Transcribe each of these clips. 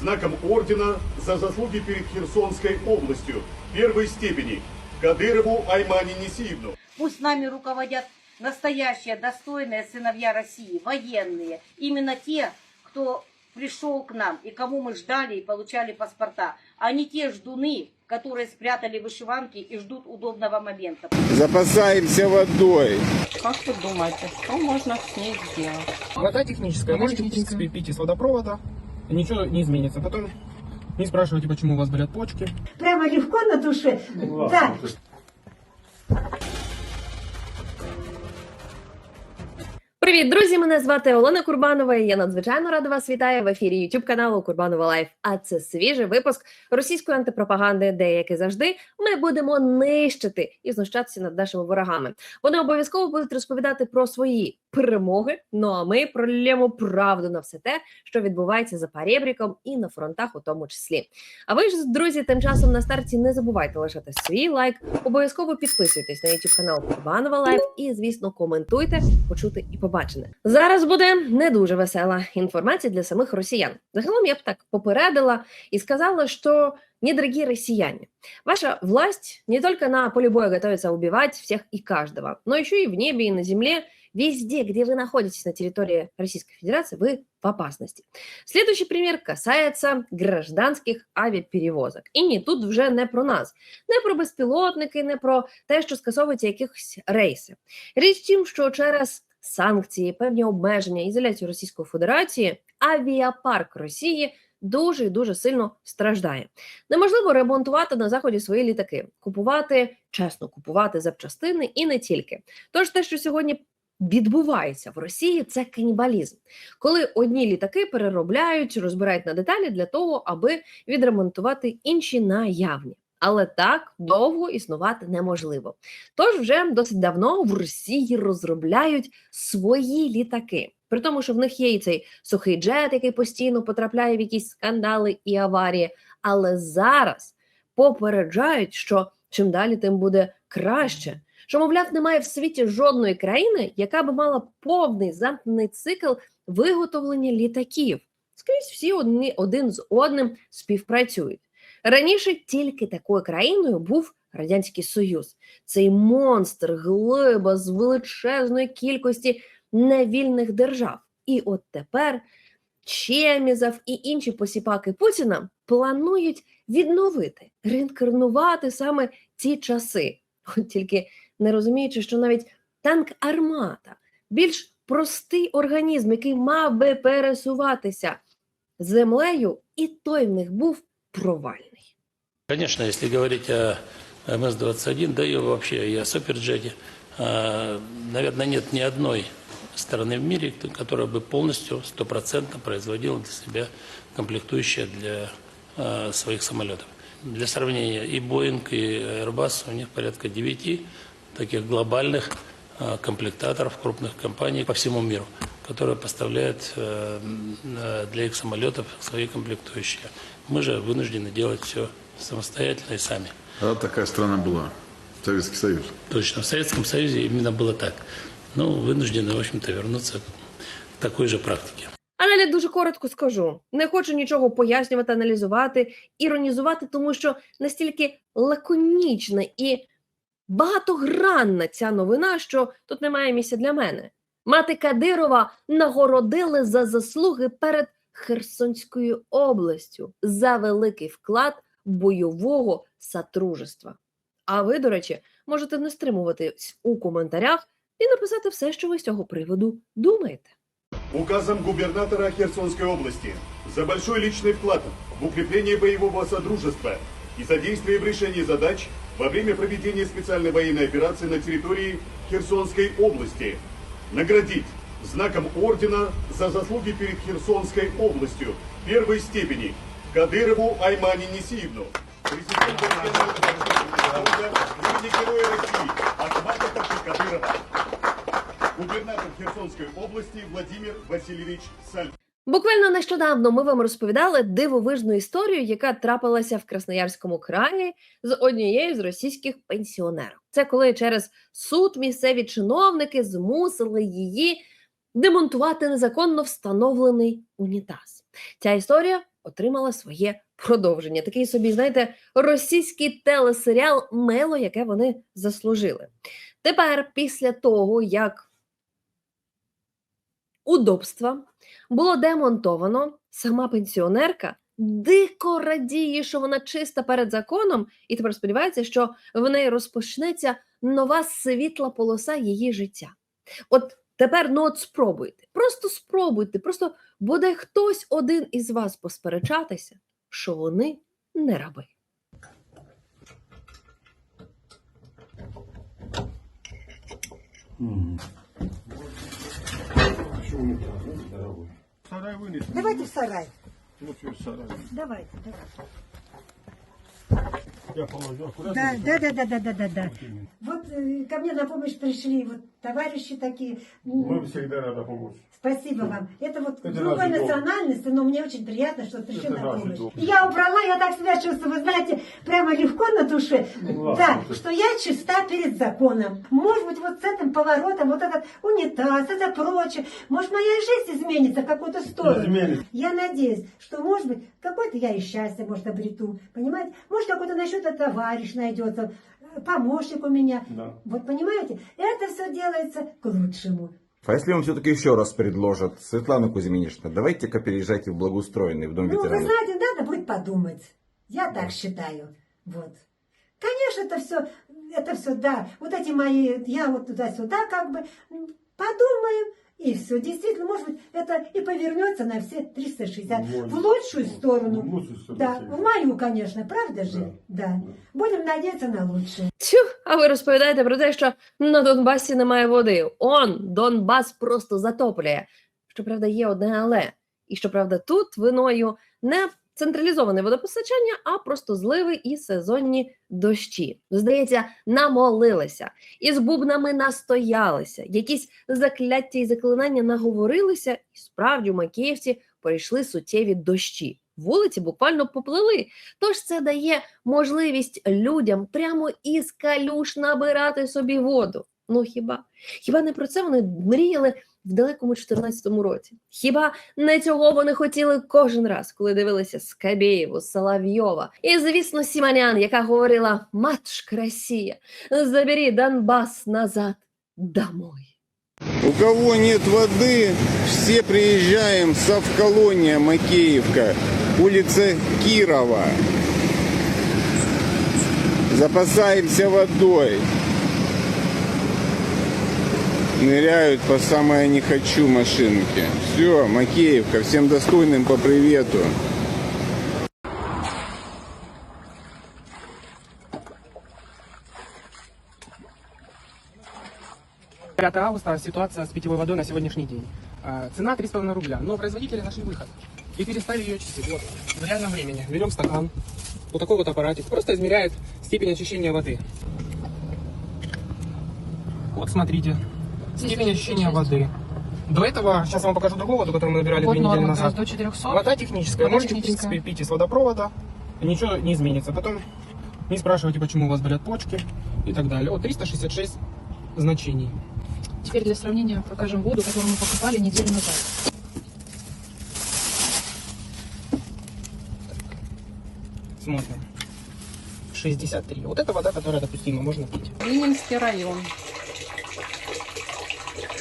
знаком ордена за заслуги перед Херсонской областью первой степени Кадырову Аймане Несиевну. Пусть нами руководят настоящие, достойные сыновья России, военные. Именно те, кто пришел к нам и кому мы ждали и получали паспорта, а не те ждуны, которые спрятали вышиванки и ждут удобного момента. Запасаемся водой. Как вы думаете, что можно с ней сделать? Вода техническая. Можете, в принципе, пить из водопровода. Ничего не изменится. Потом не спрашивайте, почему у вас болят почки. Прямо легко на душе. Так. Привіт, друзі! Мене звати Олена Курбанова. і Я надзвичайно рада вас вітаю в ефірі YouTube каналу Курбанова Лайф. А це свіжий випуск російської антипропаганди, де як і завжди ми будемо нищити і знущатися над нашими ворогами. Вони обов'язково будуть розповідати про свої перемоги. Ну а ми пролємо правду на все те, що відбувається за парєбріком і на фронтах, у тому числі. А ви ж, друзі, тим часом на старті не забувайте лишати свій лайк. Обов'язково підписуйтесь на YouTube канал Курбанова Лайф і, звісно, коментуйте, почути і побачене. Зараз буде не дуже весела інформація для самих росіян. Загалом я б так попередила і сказала, что недорогие россияне, ваша власть не только на поле боя готовится убивать всех и каждого, но еще и в небе и на земле, везде, где вы находитесь на территории Российской Федерации, вы в опасности. Следующий пример касается гражданських авіаперевозок. І ні, тут вже не про нас, не про безпілотники, не про те, що скасовуються якихось рейси. Річ в тім, що через санкції, певні обмеження, ізоляцію Російської Федерації, авіапарк Росії дуже дуже сильно страждає. Неможливо ремонтувати на заході свої літаки, купувати чесно, купувати запчастини і не тільки. Тож те, що сьогодні відбувається в Росії, це канібалізм, коли одні літаки переробляють, розбирають на деталі для того, аби відремонтувати інші наявні. Але так довго існувати неможливо. Тож вже досить давно в Росії розробляють свої літаки. При тому, що в них є і цей сухий джет, який постійно потрапляє в якісь скандали і аварії. Але зараз попереджають, що чим далі, тим буде краще. Що, мовляв, немає в світі жодної країни, яка би мала повний замкнений цикл виготовлення літаків. Скрізь всі одні один з одним співпрацюють. Раніше тільки такою країною був Радянський Союз. Цей монстр, глиба з величезної кількості невільних держав. І от тепер Чемізов і інші посіпаки Путіна планують відновити, реінкарнувати саме ці часи. От тільки не розуміючи, що навіть танк армата більш простий організм, який мав би пересуватися землею, і той в них був провальний. Конечно, если говорить о МС-21, да и вообще и о Суперджете, э, наверное, нет ни одной страны в мире, кто- которая бы полностью, стопроцентно производила для себя комплектующие для э, своих самолетов. Для сравнения, и Boeing, и Airbus, у них порядка 9 таких глобальных э, комплектаторов крупных компаний по всему миру, которые поставляют э, м, э, для их самолетов свои комплектующие. Мы же вынуждены делать все самостоятельно и сами. А такая страна была. Советский Союз. Точно, в Советском Союзе именно было так. Ну, вынуждены, в общем-то, вернуться к такой же практике. А далі дуже коротко скажу: не хочу нічого пояснювати, аналізувати, іронізувати, тому що настільки лаконічна і багатогранна ця новина, що тут немає місця для мене. Мати Кадирова нагородили за заслуги перед Херсонською областю за великий вклад бойового сотрудничества. А ви, до речі, можете не стримуватись у коментарях і написати все, що ви з цього приводу думаєте. Указом губернатора Херсонской области за большой личный вклад в укрепление боевого содружества и содействие в решении задач во время проведения специальной военной операции на территории Херсонской области наградить знаком ордена за заслуги перед Херсонской областью первой степени Кадырову Аймане Несиевну, имени Героя России Ахмата Кадырова. Губернатор Херсонской области Владимир Васильевич Саль. Буквально нещодавно ми вам розповідали дивовижну історію, яка трапилася в Красноярському краї з однією з російських пенсіонерок. Це коли через суд місцеві чиновники змусили її демонтувати незаконно встановлений унітаз. Ця історія отримала своє продовження. Такий собі, знаєте, російський телесеріал Мело, яке вони заслужили. Тепер, після того, як удобства. Було демонтовано, сама пенсіонерка дико радіє, що вона чиста перед законом, і тепер сподівається, що в неї розпочнеться нова світла полоса її життя. От тепер ну от спробуйте, просто спробуйте, просто буде хтось один із вас посперечатися, що вони не раби. Давайте в сарай. Давайте, давайте. Да, да, да, да, да, да, да, да. Вот э, ко мне на помощь пришли вот товарищи такие. Мы всегда рады помочь. Спасибо вам. Это вот другой национальности, но мне очень приятно, что пришли на помощь. Я убрала, я так себя чувствую, вы знаете, прямо легко на душе. да, что я чиста перед законом. Может быть, вот с этим поворотом, вот этот унитаз, это прочее, может, моя жизнь изменится в какую-то сторону. Я надеюсь, что, может быть, какое-то я и счастье, может, обрету. Понимаете? Может, какой-то насчет товарищ найдется, э, помощник у меня. Вот понимаете, это все делается к лучшему. А если вам все-таки еще раз предложат, Светлана Кузьминична, давайте-ка переезжайте в благоустроенный, в Дом Ну, вы ветеранов. знаете, надо будет подумать. Я так считаю. Вот. Конечно, это все, это все, да. Вот эти мои, я вот туда-сюда как бы подумаем, и все. Действительно, может быть, это и повернется на все 360. в лучшую сторону. да, в мою, конечно, правда же? Да. Будем надеяться на лучшее. Тю, а ви розповідаєте про те, що на Донбасі немає води. Он Донбас просто затоплює. Щоправда, є одне але. І щоправда, тут виною не централізоване водопостачання, а просто зливи і сезонні дощі. Здається, намолилися, із бубнами настоялися, якісь закляття і заклинання наговорилися, і справді в Макіївці прийшли суттєві дощі. Вулиці буквально поплили. Тож це дає можливість людям прямо із калюш набирати собі воду. Ну хіба? Хіба не про це вони мріяли в далекому 14-му році? Хіба не цього вони хотіли кожен раз, коли дивилися Скабєєву, Соловйова і, звісно, Сіманян, яка говорила «Матушка Росія, забери Донбас назад домой». У кого нет воды, все приезжаем в Совколония Макеевка, улица Кирова. Запасаемся водой. Ныряют по самое не хочу машинки. Все, Макеевка, всем достойным по привету. 5 августа ситуация с питьевой водой на сегодняшний день. А, Цена 3,5 рубля, но производители нашли выход и перестали ее чистить. Вот, в реальном времени. Берем стакан, вот такой вот аппаратик, просто измеряет степень очищения воды. Вот смотрите, степень очищения воды. До этого, сейчас я вам покажу другую воду, которую мы набирали две недели назад. до 400. Вода техническая. Вода Можете, техническая. в принципе, пить из водопровода. Ничего не изменится. Потом не спрашивайте, почему у вас болят почки и так далее. Вот 366 значений. Теперь для сравнения покажем воду, которую мы покупали неделю назад. Смотрим. 63. Вот это вода, которая допустима, можно пить. Ленинский район.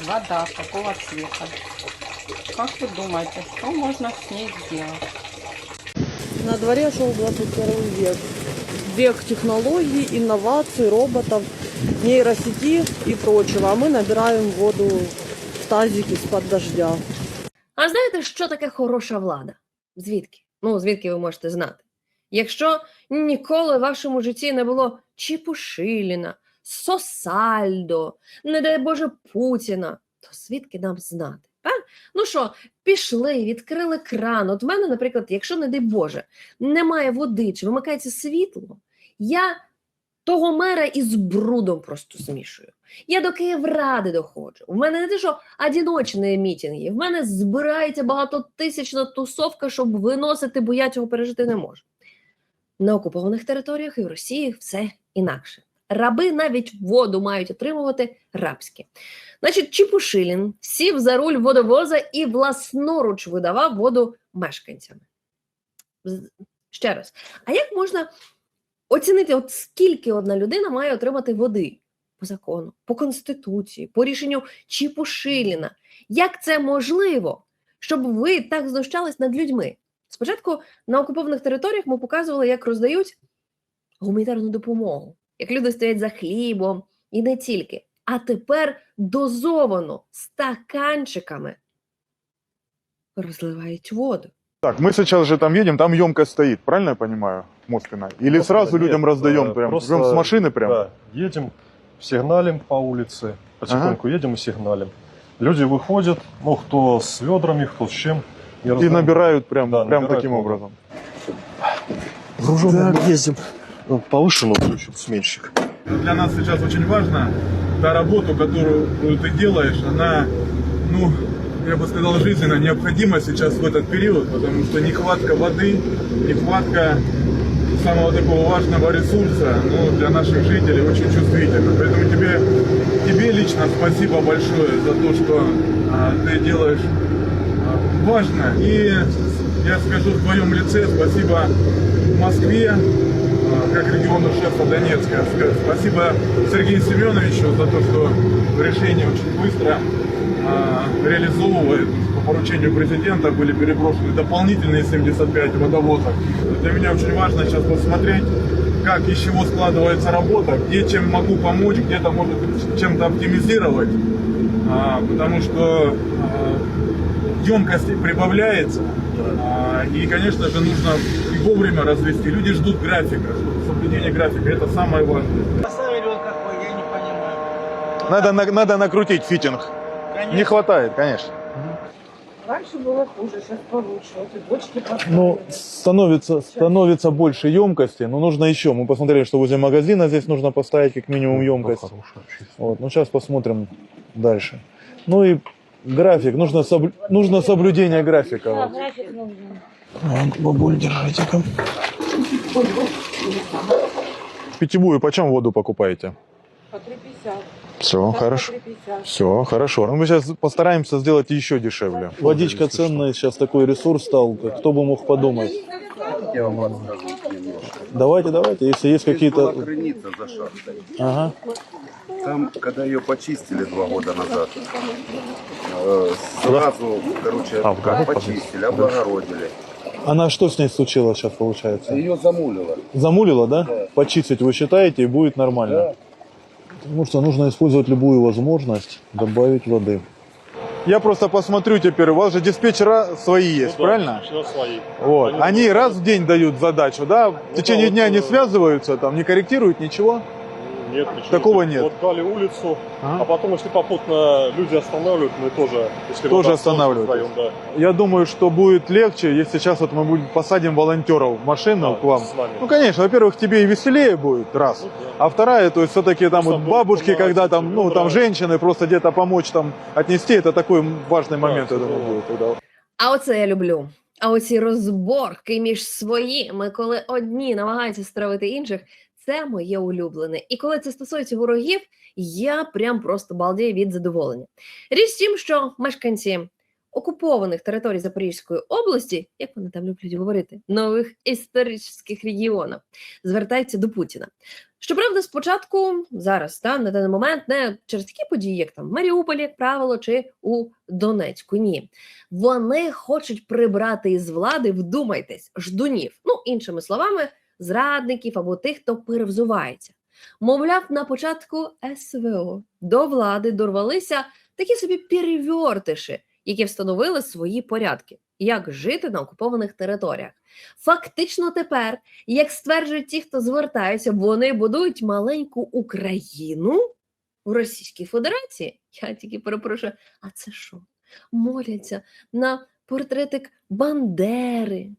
Вода такого цвета. Как вы думаете, что можно с ней сделать? На дворе шел 21 век. Век технологий, инноваций, роботов, нейросети и прочего. А мы набираем воду в тазик из-под дождя. А знаєте, що таке хороша влада? Звідки? Ну, звідки ви можете знати? Якщо ніколи в вашому житті не було Чіпушиліна, Сосальдо, не дай Боже Путіна, то звідки нам знати? Так? Ну що, пішли, відкрили кран. От в мене, наприклад, якщо, не дай Боже, немає води чи вимикається світло, я того мера із брудом просто змішую. Я до Київради доходжу. В мене не те, що одиночні мітинги, в мене збирається багатотисячна тусовка, щоб виносити, бо я цього пережити не можу. На окупованих територіях і в Росії все інакше. Раби навіть воду мають отримувати рабські. Значить, Чіпушилін сів за руль водовоза і власноруч видавав воду мешканцям. Ще раз. А як можна оцінити, от скільки одна людина має отримати води по закону, по конституції, по рішенню Чіпушиліна? Як це можливо, щоб ви так знущались над людьми? Спочатку на окупованих територіях ми показували, як роздають гуманітарну допомогу, як люди стоять за хлібом і не тільки. А тепер дозовано стаканчиками розливають воду. Так, мы сейчас же там едем, там емкость стоит, правильно я понимаю, Москвина? Или Просто сразу нет, людям раздаем э, прям, просто, прям с машины прям? Да, едем, сигналим по улице, потихоньку едем и сигналим. Люди выходят, ну, кто с ведрами, кто с чем. И раздаем. набирают прям, Да, прям набирают таким воду. образом. Груженым мы ездим. Ну, Повышенную включим сменщик. Для нас сейчас очень важно та работа, которую ты делаешь, она, ну, я бы сказал, жизненно необходима сейчас в этот период, потому что нехватка воды, нехватка самого такого важного ресурса ну, для наших жителей очень чувствительна. Поэтому тебе, тебе лично спасибо большое за то, что а, ты делаешь а, важно. И я скажу в твоем лице спасибо Москве, как региону шефа Донецка. Спасибо Сергею Семеновичу за то, что решение очень быстро а, реализовывает. По поручению президента были переброшены дополнительные 75 водовозов. Для меня очень важно сейчас посмотреть, как из чего складывается работа, где чем могу помочь, где-то может чем-то оптимизировать. А, потому что а, емкость прибавляется. И, конечно же, нужно вовремя развести. Люди ждут графика, что соблюдение графика это самое важное. Надо, на- надо накрутить фитинг. Не хватает, конечно. Раньше было хуже, сейчас получше. Вот и бочки Ну, становится, становится больше емкости, но нужно еще. Мы посмотрели, что возле магазина здесь нужно поставить как минимум емкость. Вот, ну сейчас посмотрим дальше. Ну и график, нужно, соблю- нужно соблюдение графика. вот. график нужен. Бабуль, держите-ка. Питьевую почем воду покупаете? По 3,50. Все, хорошо. Все, хорошо. Ну, мы сейчас постараемся сделать еще дешевле. Водичка ценная, сейчас такой ресурс стал, кто бы мог подумать. Я вам расскажу немножко. Давайте, давайте, если есть какие-то... за. Ага. Там, когда ее почистили два года назад, э, сразу, короче, А, почистили, облагородили. Она что с ней случилось сейчас получается? Ее замулило. Замулила, да? Почистить вы считаете и будет нормально? Да. Потому что нужно использовать любую возможность добавить воды. Я просто посмотрю теперь, у вас же диспетчера свои есть, правильно? свои. Вот. Они раз в день дают задачу, да? В течение вот, дня не э, связываются, там не корректируют ничего. Нет, почему? Такого нет. Вот дали улицу, Ага. а потом, если попутно люди останавливают, мы тоже... Если Тоже вода останавливают. вдвоем, да. Я думаю, что будет легче, если сейчас вот мы будем посадим волонтеров в машину к вам. С вами. Ну, конечно, во-первых, тебе и веселее будет, раз. Ну, да. А вторая, то есть все-таки там Ну, вот сам бабушки, помогать, когда там, ну, там убирать. женщины просто где-то помочь там отнести, это такой важный момент, я это думаю, да. будет тогда. А оце я люблю. А оці розборки між своїми, коли одні намагаються стравити інших, це моє улюблене. І коли це стосується ворогів, я прям просто балдію від задоволення. Річ в тім, що мешканці окупованих територій Запорізької області, як вони там люблять говорити, нових історичних регіонів, звертаються до Путіна. Щоправда, спочатку зараз та на даний момент не через такі події, як там в Маріуполі, як правило, чи у Донецьку. Ні, вони хочуть прибрати із влади, вдумайтесь, ждунів. Ну, іншими словами, зрадників або тих, хто перевзувається. Мовляв, на початку СВО до влади дорвалися такі собі перевертиші, які встановили свої порядки, як жити на окупованих територіях. Фактично, тепер, як стверджують ті, хто звертаються, вони будують маленьку Україну в Російській Федерації. Я тільки перепрошую, а це що? Моляться на портретик Бандери.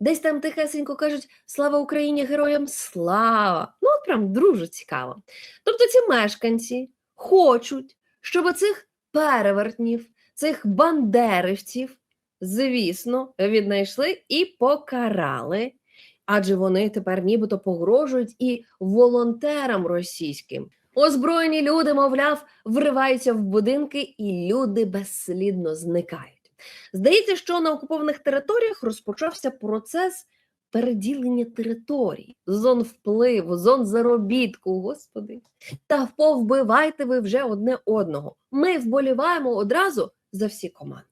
Десь там тихесенько кажуть Слава Україні, героям слава! Ну, от прям дуже цікаво. Тобто ці мешканці хочуть, щоб цих перевертнів, цих бандерівців, звісно, віднайшли і покарали. Адже вони тепер нібито погрожують і волонтерам російським. Озброєні люди, мовляв, вриваються в будинки, і люди безслідно зникають. Здається, що на окупованих територіях розпочався процес переділення територій, зон впливу, зон заробітку, господи. Та повбивайте ви вже одне одного. Ми вболіваємо одразу за всі команди.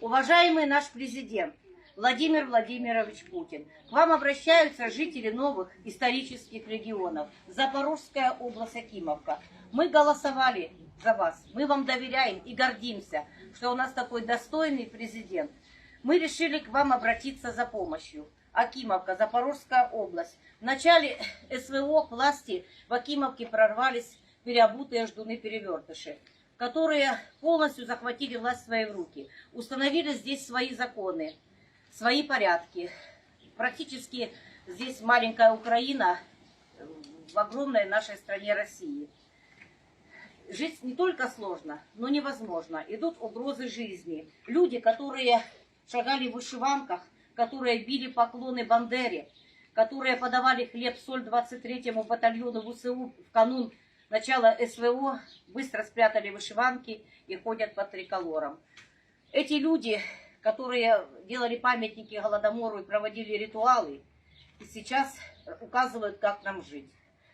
Уважаемый наш президент Владимир Владимирович Путин, к вам обращаются жители новых исторических регионов. Запорожская область Акимовка. Мы голосовали за вас. Мы вам доверяем и гордимся, Что у нас такой достойный президент. Мы решили к вам обратиться за помощью. Акимовка, Запорожская область. В начале СВО к власти в Акимовке прорвались переобутые ждуны-перевертыши которые полностью захватили власть в свои руки, установили здесь свои законы, свои порядки. Практически здесь маленькая Украина в огромной нашей стране России. Жить не только сложно, но невозможно. Идут угрозы жизни. Люди, которые шагали в вышиванках, которые били поклоны Бандере, которые подавали хлеб-соль 23-му батальону ВСУ в канун начала СВО, быстро спрятали вышиванки и ходят под триколором. Эти люди, которые делали памятники Голодомору и проводили ритуалы, сейчас указывают, как нам жить.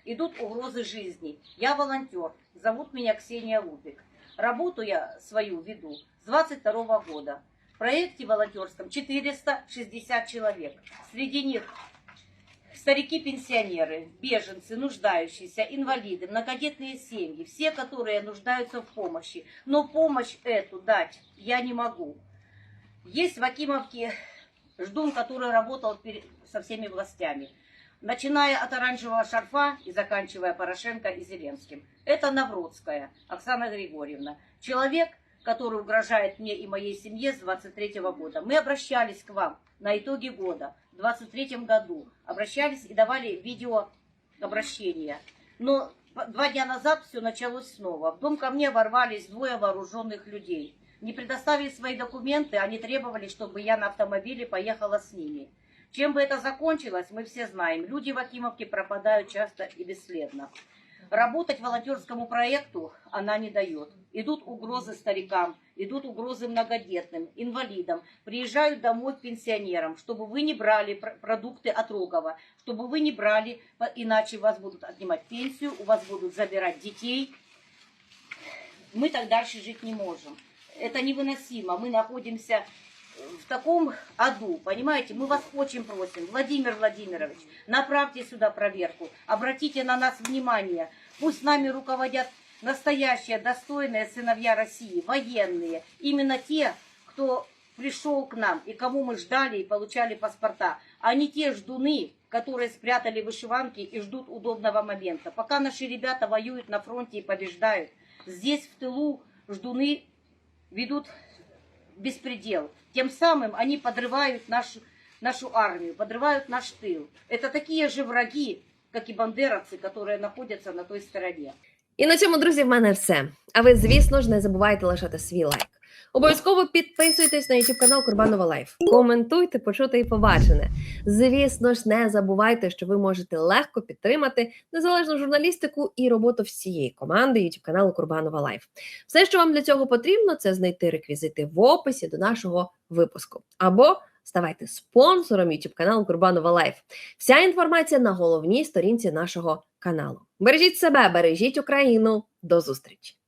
Идут угрозы жизни. Я волонтер, зовут меня Ксения Лупик. Работу я свою веду с 22 года. В проекте волонтерском 460 человек. Среди них старики-пенсионеры, беженцы, нуждающиеся, инвалиды, многодетные семьи, все, которые нуждаются в помощи. Но помощь эту дать я не могу. Есть в Акимовке ждун, который работал со всеми властями, начиная от оранжевого шарфа и заканчивая Порошенко и Зеленским. Это Навродская Оксана Григорьевна. Человек, который угрожает мне и моей семье с 23 года. Мы обращались к вам на итоги года, в 23 году. Обращались и давали видео обращения. Но два дня назад все началось снова. В дом ко мне ворвались двое вооруженных людей. Не предоставили свои документы, они требовали, чтобы я на автомобиле поехала с ними. Чем бы это закончилось, мы все знаем. Люди в Акимовке пропадают часто и бесследно. Работать волонтерскому проекту она не дает. Идут угрозы старикам, идут угрозы многодетным, инвалидам. Приезжают домой к пенсионерам, чтобы вы не брали пр- продукты от Рогова, чтобы вы не брали, иначе вас будут отнимать пенсию, у вас будут забирать детей. Мы так дальше жить не можем. Это невыносимо. Мы находимся в таком аду, понимаете? Мы вас очень просим, Владимир Владимирович, направьте сюда проверку, обратите на нас внимание. Пусть нами руководят настоящие, достойные сыновья России, военные. Именно те, кто пришел к нам и кому мы ждали и получали паспорта, а не те ждуны, которые спрятали вышиванки и ждут удобного момента. Пока наши ребята воюют на фронте и побеждают, здесь в тылу ждуны ведут беспредел. Тем самым они подрывают нашу, нашу армию, подрывают наш тыл. Это такие же враги, как и бандеровцы, которые находятся на той стороне. І на цьому, друзі, в мене все. А ви, звісно ж, не забувайте лишати свій лайк. Обов'язково підписуйтесь на YouTube канал Курбанова Лайф. Коментуйте, почути і побачене. Звісно ж, не забувайте, що ви можете легко підтримати незалежну журналістику і роботу всієї команди YouTube каналу Курбанова Лайф. Все, що вам для цього потрібно, це знайти реквізити в описі до нашого випуску. Або ставайте спонсором YouTube каналу Курбанова Лайф. Вся інформація на головній сторінці нашого каналу. Бережіть себе, бережіть Україну. До зустрічі!